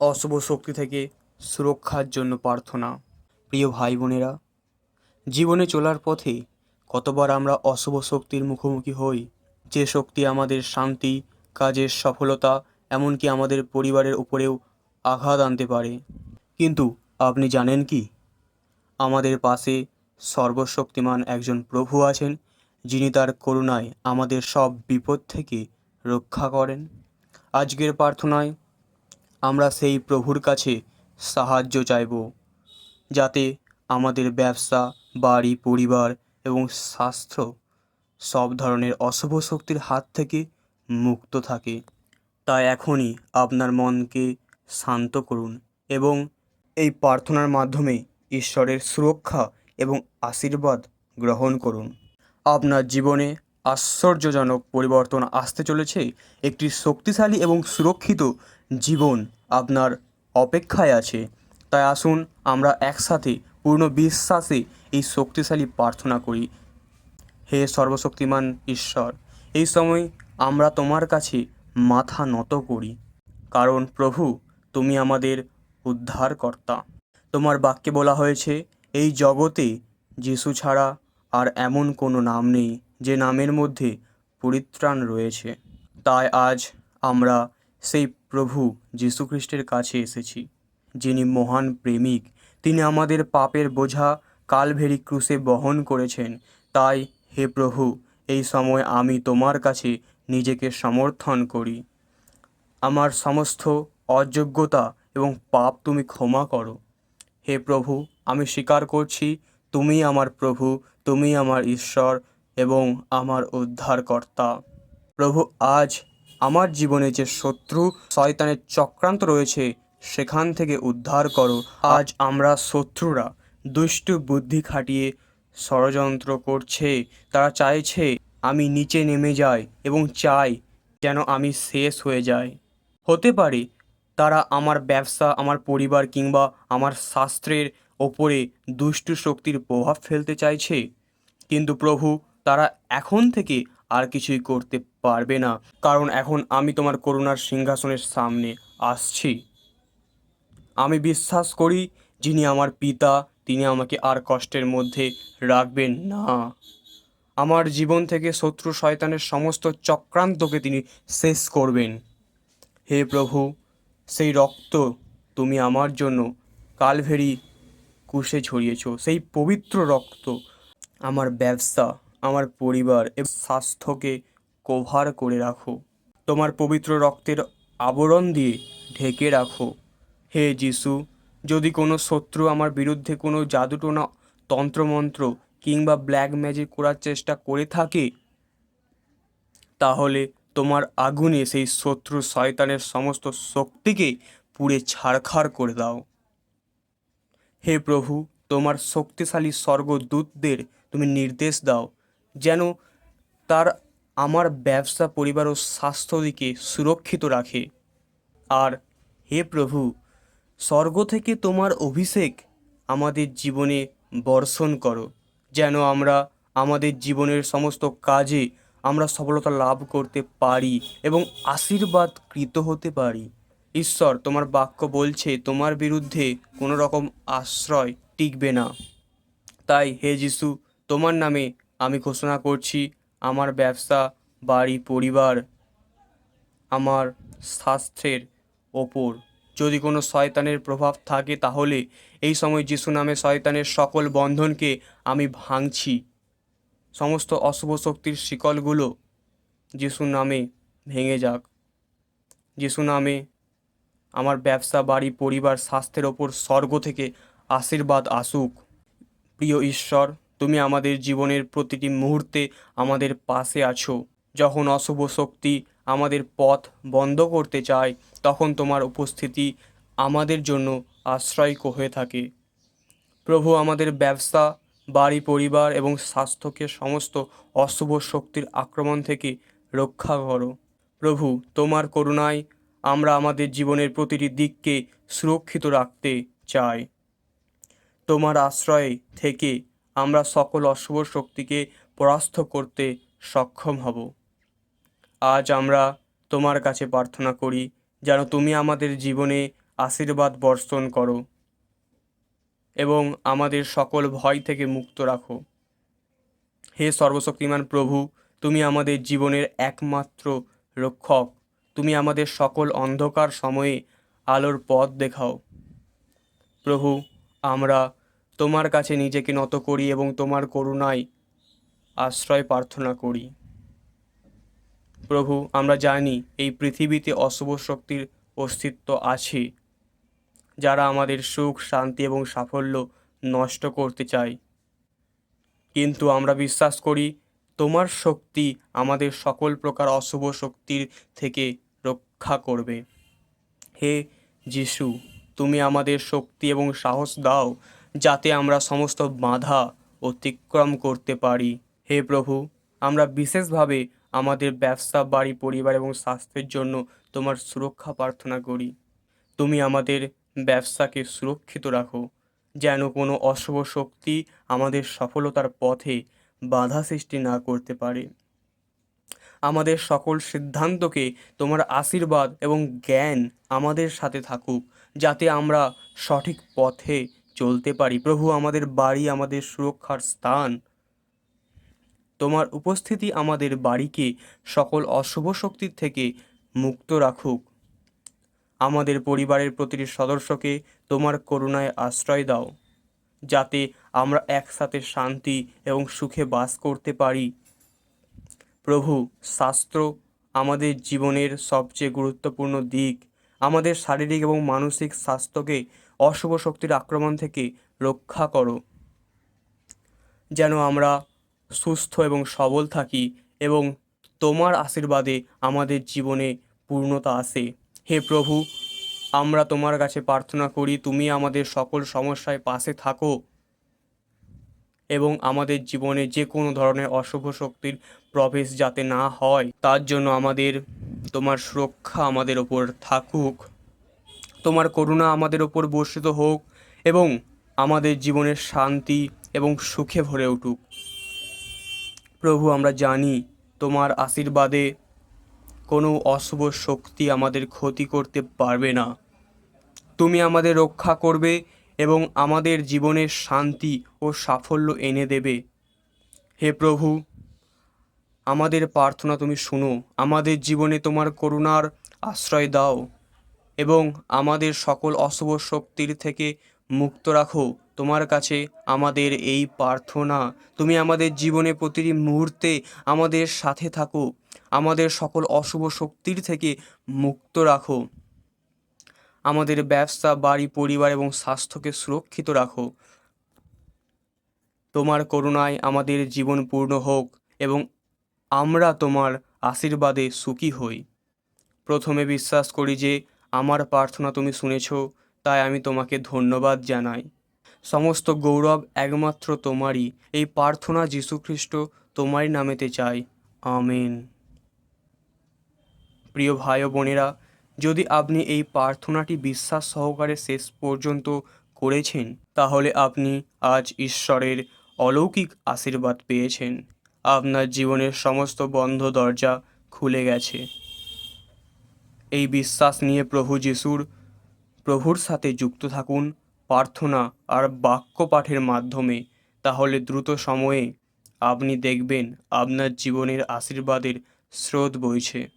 অশুভ শক্তি থেকে সুরক্ষার জন্য প্রার্থনা। প্রিয় ভাই বোনেরা, জীবনে চলার পথে কতবার আমরা অশুভ শক্তির মুখোমুখি হই? যে শক্তি আমাদের শান্তি, কাজের সফলতা, এমনকি আমাদের পরিবারের উপরেও আঘাত আনতে পারে। কিন্তু আপনি জানেন কি? আমাদের পাশে সর্বশক্তিমান একজন প্রভু আছেন, যিনি তার করুণায় আমাদের সব বিপদ থেকে রক্ষা করেন। আজকের প্রার্থনায় আমরা সেই প্রভুর কাছে সাহায্য চাইব, যাতে আমাদের ব্যবসা, বাড়ি, পরিবার এবং স্বাস্থ্য সব ধরনের অশুভ শক্তির হাত থেকে মুক্ত থাকে। তাই এখনই আপনার মনকে শান্ত করুন এবং এই প্রার্থনার মাধ্যমে ঈশ্বরের সুরক্ষা এবং আশীর্বাদ গ্রহণ করুন। আপনার জীবনে আশ্চর্যজনক পরিবর্তন আসতে চলেছে। একটি শক্তিশালী এবং সুরক্ষিত জীবন আপনার অপেক্ষায় আছে। তাই আসুন আমরা একসাথে পূর্ণ বিশ্বাসে এই শক্তিশালী প্রার্থনা করি। হে সর্বশক্তিমান ঈশ্বর, এই সময় আমরা তোমার কাছে মাথা নত করি। কারণ প্রভু, তুমি আমাদের উদ্ধারকর্তা। তোমার বাক্যে বলা হয়েছে, এই জগতে যিশু ছাড়া আর এমন কোনো নাম নেই যে নামের মধ্যে পরিত্রাণ রয়েছে। তাই আজ আমরা সেই প্রভু যীশুখ্রিস্টের কাছে এসেছি। যিনি মহান প্রেমিক, তিনি আমাদের পাপের বোঝা কালভেরি ক্রুশে বহন করেছেন। তাই হে প্রভু, এই সময় আমি তোমার কাছে নিজেকে সমর্থন করি। আমার সমস্ত অযোগ্যতা এবং পাপ তুমি ক্ষমা করো। হে প্রভু, আমি স্বীকার করছি তুমি আমার প্রভু, তুমি আমার ঈশ্বর এবং আমার উদ্ধারকর্তা। প্রভু, আজ আমার জীবনে যে শত্রু শয়তানের চক্রান্ত রয়েছে, সেখান থেকে উদ্ধার করো। আজ আমরা শত্রুরা দুষ্টু বুদ্ধি খাটিয়ে ষড়যন্ত্র করছে। তারা চাইছে আমি নিচে নেমে যাই এবং চাই যেন আমি শেষ হয়ে যাই। হতে পারে তারা আমার ব্যবসা, আমার পরিবার কিংবা আমার শাস্ত্রের ওপরে দুষ্টু শক্তির প্রভাব ফেলতে চাইছে। কিন্তু প্রভু, তারা এখন থেকে আর কিছুই করতে পারবে না। কারণ এখন আমি তোমার করুণার সিংহাসনের সামনে আসছি। আমি বিশ্বাস করি যিনি আমার পিতা, তিনি আমাকে আর কষ্টের মধ্যে রাখবেন না। আমার জীবন থেকে শত্রু শয়তানের সমস্ত চক্রান্তকে তিনি শেষ করবেন। হে প্রভু, সেই রক্ত তুমি আমার জন্য কালভেরি কুশে ছড়িয়েছ সেই পবিত্র রক্ত আমার ব্যবসা আমার পরিবার এবং স্বাস্থ্যকে কভার করে রাখো। তোমার পবিত্র রক্তের আবরণ দিয়ে ঢেকে রাখো। হে যিশু, যদি কোনো শত্রু আমার বিরুদ্ধে কোনো জাদুটোনা তন্ত্রমন্ত্র কিংবা ব্ল্যাক ম্যাজিক করার চেষ্টা করে থাকে, তাহলে তোমার আগুনে সেই শত্রু শয়তানের সমস্ত শক্তিকে পুড়ে ছারখার করে দাও। হে প্রভু, তোমার শক্তিশালী স্বর্গদূতদের তুমি নির্দেশ দাও। যেন তার আমার ব্যবসা, পরিবার ও স্বাস্থ্য দিকে সুরক্ষিত রাখে। আর হে প্রভু, স্বর্গ থেকে তোমার অভিষেক আমাদের জীবনে বর্ষণ করো, যেন আমরা আমাদের জীবনের সমস্ত কাজে আমরা সফলতা লাভ করতে পারি এবং আশীর্বাদ কৃত হতে পারি। ঈশ্বর, তোমার বাক্য বলছে, তোমার বিরুদ্ধে কোনো রকম আশ্রয় টিকবে না। তাই হে যিশু, তোমার নামে আমি ঘোষণা করছি, আমার ব্যবসা, বাড়ি, পরিবার, আমার স্বাস্থ্যের ওপর। যদি কোনো শয়তানের প্রভাব থাকে তাহলে এই সময় যিশু নামে শয়তানের সকল বন্ধনকে আমি ভাঙছি। সমস্ত অশুভ শক্তির শিকলগুলো যিশু নামে ভেঙে যাক। যিশু নামে আমার ব্যবসা, বাড়ি, পরিবার, স্বাস্থ্যের ওপর স্বর্গ থেকে আশীর্বাদ আসুক। প্রিয় ঈশ্বর তুমি আমাদের জীবনের প্রতিটি মুহূর্তে আমাদের পাশে আছো। যখন অশুভ শক্তি আমাদের পথ বন্ধ করতে চায়, তখন তোমার উপস্থিতি আমাদের জন্য আশ্রয়ক হয়ে থাকে। প্রভু, আমাদের ব্যবসা, বাড়ি, পরিবার এবং স্বাস্থ্যকে সমস্ত অশুভ শক্তির আক্রমণ থেকে রক্ষা করো। প্রভু, তোমার করুণায় আমরা আমাদের জীবনের প্রতিটি দিককে সুরক্ষিত রাখতে চাই। তোমার আশ্রয় থেকে আমরা সকল অশুভ শক্তিকে পরাস্ত করতে সক্ষম হব। আজ আমরা তোমার কাছে প্রার্থনা করি, যেন তুমি আমাদের জীবনে আশীর্বাদ বর্ষণ করো এবং আমাদের সকল ভয় থেকে মুক্ত রাখো। হে সর্বশক্তিমান প্রভু, তুমি আমাদের জীবনের একমাত্র রক্ষক। তুমি আমাদের সকল অন্ধকার সময়ে আলোর পথ দেখাও। প্রভু, আমরা তোমার কাছে নিজেকে নত করি এবং তোমার করুণায় আশ্রয় প্রার্থনা করি। প্রভু, আমরা জানি এই পৃথিবীতে অশুভ শক্তির অস্তিত্ব আছে, যারা আমাদের সুখ, শান্তি এবং সাফল্য নষ্ট করতে চায়। কিন্তু আমরা বিশ্বাস করি তোমার শক্তি আমাদের সকল প্রকার অশুভ শক্তির থেকে রক্ষা করবে। হে যিশু, তুমি আমাদের শক্তি এবং সাহস দাও। যাতে আমরা সমস্ত বাধা অতিক্রম করতে পারি। হে প্রভু, আমরা বিশেষভাবে আমাদের ব্যবসা, বাড়ি, পরিবার এবং স্বাস্থ্যের জন্য তোমার সুরক্ষা প্রার্থনা করি। তুমি আমাদের ব্যবসাকে সুরক্ষিত রাখো, যেন কোনো অশুভ শক্তি আমাদের সফলতার পথে বাধা সৃষ্টি না করতে পারে। আমাদের সকল সিদ্ধান্তকে তোমার আশীর্বাদ এবং জ্ঞান আমাদের সাথে থাকুক, যাতে আমরা সঠিক পথে চলতে পারি। প্রভু, আমাদের বাড়ি, আমাদের সুরক্ষার স্থান। তোমার উপস্থিতি আমাদের বাড়িকে সকল অশুভ শক্তির থেকে মুক্ত রাখুক। আমাদের পরিবারের প্রতিটি সদস্যকে তোমার করুণায় আশ্রয় দাও, যাতে আমরা একসাথে শান্তি এবং সুখে বাস করতে পারি। প্রভু, শাস্ত্র আমাদের জীবনের সবচেয়ে গুরুত্বপূর্ণ দিক। আমাদের শারীরিক এবং মানসিক স্বাস্থ্যকে অশুভ শক্তির আক্রমণ থেকে রক্ষা করো। যেন আমরা সুস্থ এবং সবল থাকি এবং তোমার আশীর্বাদে আমাদের জীবনে পূর্ণতা আসে। হে প্রভু, আমরা তোমার কাছে প্রার্থনা করি, তুমি আমাদের সকল সমস্যায় পাশে থাকো এবং আমাদের জীবনে যে কোনো ধরনের অশুভ শক্তির প্রবেশ যাতে না হয়, তার জন্য আমাদের তোমার সুরক্ষা আমাদের ওপর থাকুক। তোমার করুণা আমাদের ওপর বর্ষিত হোক এবং আমাদের জীবনের শান্তি এবং সুখে ভরে উঠুক। প্রভু, আমরা জানি তোমার আশীর্বাদে কোনো অশুভ শক্তি আমাদের ক্ষতি করতে পারবে না। তুমি আমাদের রক্ষা করবে এবং আমাদের জীবনের শান্তি ও সাফল্য এনে দেবে। হে প্রভু, আমাদের প্রার্থনা তুমি শুনো। আমাদের জীবনে তোমার করুণার আশ্রয় দাও। এবং আমাদের সকল অশুভ শক্তির থেকে মুক্ত রাখো। তোমার কাছে আমাদের এই প্রার্থনা। তুমি আমাদের জীবনে প্রতিটি মুহূর্তে আমাদের সাথে থাকো। আমাদের সকল অশুভ শক্তির থেকে মুক্ত রাখো। আমাদের ব্যবসা, বাড়ি, পরিবার এবং স্বাস্থ্যকে সুরক্ষিত রাখো। তোমার করুণায় আমাদের জীবন পূর্ণ হোক এবং আমরা তোমার আশীর্বাদে সুখী হই। প্রথমে বিশ্বাস করি যে আমার প্রার্থনা তুমি শুনেছ, তাই আমি তোমাকে ধন্যবাদ জানাই। সমস্ত গৌরব একমাত্র তোমারই, এই প্রার্থনা যীশুখ্রিস্ট তোমারই নামেতে চাই। আমেন। প্রিয় ভাই বোনেরা, যদি আপনি এই প্রার্থনাটি বিশ্বাস সহকারে শেষ পর্যন্ত করেছেন, তাহলে আপনি আজ ঈশ্বরের অলৌকিক আশীর্বাদ পেয়েছেন। আপনার জীবনের সমস্ত বন্ধ দরজা খুলে গেছে। এই বিশ্বাস নিয়ে প্রভু যিশুর, প্রভুর সাথে যুক্ত থাকুন প্রার্থনা আর বাক্য পাঠের মাধ্যমে। তাহলে দ্রুত সময়ে আপনি দেখবেন আপনার জীবনের আশীর্বাদের স্রোত বইছে।